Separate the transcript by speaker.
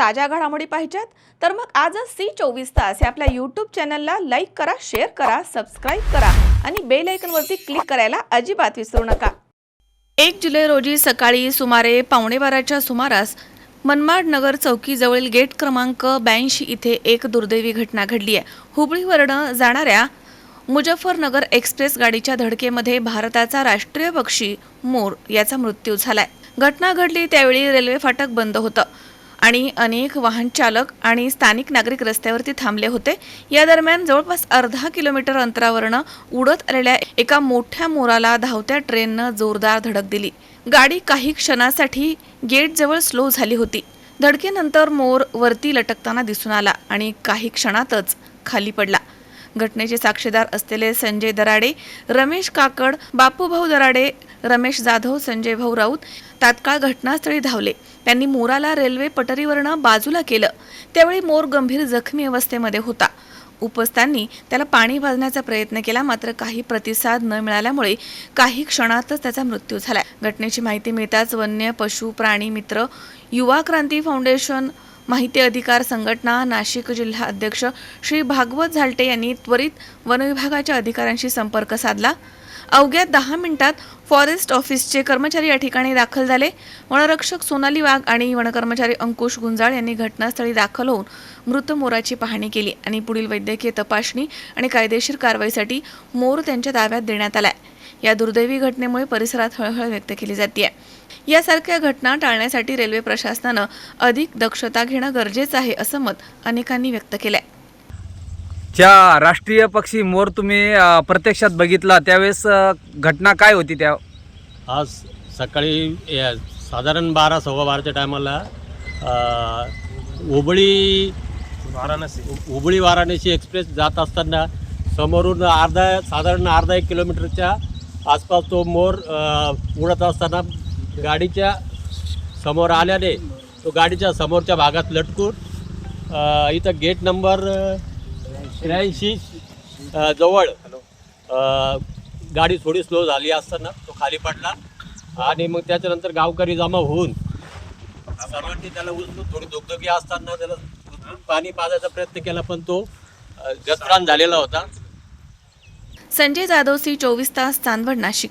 Speaker 1: ताज्या घडामोडी पाहिजेत. तर मग आजच सी चोवीस तास या आपल्या यूट्यूब चॅनलला लाईक करा शेअर करा सबस्क्राईब करा आणि बेल आयकनवरती क्लिक करायला अजिबात विसरू नका. एक जुलै रोजी सकाळी सुमारे पावणे बाराच्या सुमारास मनमाड नगर चौकीजवळील गेट क्रमांक ब्याऐंशी इथे एक दुर्दैवी घटना घडली आहे. हुबळीवरनं जाणाऱ्या मुजफ्फरनगर एक्सप्रेस गाडीच्या धडकेमध्ये भारताचा राष्ट्रीय पक्षी मोर याचा मृत्यू झालाय. घटना घडली त्यावेळी रेल्वे फाटक बंद होतं. आणि अनेक वाहन चालक आणि स्थानिक नागरिक रस्त्यावरती थांबले होते. या दरम्यान जवळपास अर्धा किलोमीटर अंतरावरनं उडत आलेल्या एका मोठ्या मोराला धावत्या ट्रेननं जोरदार धडक दिली. गाडी काही क्षणासाठी गेटजवळ स्लो झाली होती. धडकेनंतर मोर वरती लटकताना दिसून आला आणि काही क्षणातच खाली पडला. घटनेचे साक्षीदार असलेले संजय दराडे रमेश काकड बापूभाऊ दराडे रमेश जाधव संजय भाऊ राऊत तात्काळ घटनास्थळी धावले. त्यांनी मोराला रेल्वे पटरीवरनं बाजूला केलं. त्यावेळी मोर गंभीर जखमी अवस्थेमध्ये होता. उपस्थांनी त्याला पाणी भाजण्याचा प्रयत्न केला मात्र काही प्रतिसाद न मिळाल्यामुळे काही क्षणातच त्याचा मृत्यू झाला. घटनेची माहिती मिळताच वन्य पशु प्राणी मित्र युवा क्रांती फाउंडेशन माहिती अधिकार संघटना नाशिक जिल्हा अध्यक्ष श्री भागवत झालटे यांनी त्वरित वनविभागाच्या अधिकाऱ्यांशी संपर्क साधला. अवघ्या दहा मिनिटात फॉरेस्ट ऑफिसचे कर्मचारी या ठिकाणी दाखल झाले. वनरक्षक सोनाली वाघ आणि वनकर्मचारी अंकुश गुंजाळ यांनी घटनास्थळी दाखल होऊन मृत मोराची पाहणी केली आणि पुढील वैद्यकीय तपासणी आणि कायदेशीर कारवाईसाठी मोर त्यांच्या ताब्यात देण्यात आलाय. या दुर्दैवी घटनेमुळे परिसरात हळहळ व्यक्त केली जाते यासारख्या घटना टाळण्यासाठी रेल्वे प्रशासनानं अधिक दक्षता घेणं गरजेचं आहे असं मत अनेकांनी व्यक्त केलंय.
Speaker 2: ज्या राष्ट्रीय पक्षी मोर तुम्ही प्रत्यक्षात बघितला त्यावेळेस घटना काय होती त्या?
Speaker 3: आज सकाळी या साधारण बारा सव्वा बाराच्या टायमाला हुबळी वाराणसी. हुबळी वाराणसी एक्सप्रेस जात असताना समोरून अर्धा साधारण अर्धा एक किलोमीटरच्या आसपास तो मोर उडत असताना गाडीच्या समोर आल्याने तो गाडीच्या समोरच्या भागात लटकून इथं गेट नंबर त्र्याऐंशी जवळ गाडी थोडी स्लो झाली असताना तो खाली पडला आणि मग त्याच्यानंतर गावकरी जमा होऊन सर्वांनी त्याला उचलून थोडी धोकधोकी असताना त्याला उचलून पाणी पाजायचा प्रयत्न केला पण तो अ, गतरान झालेला होता.
Speaker 1: संजय जाधव सी चोवीस तास चांदवड नाशिक.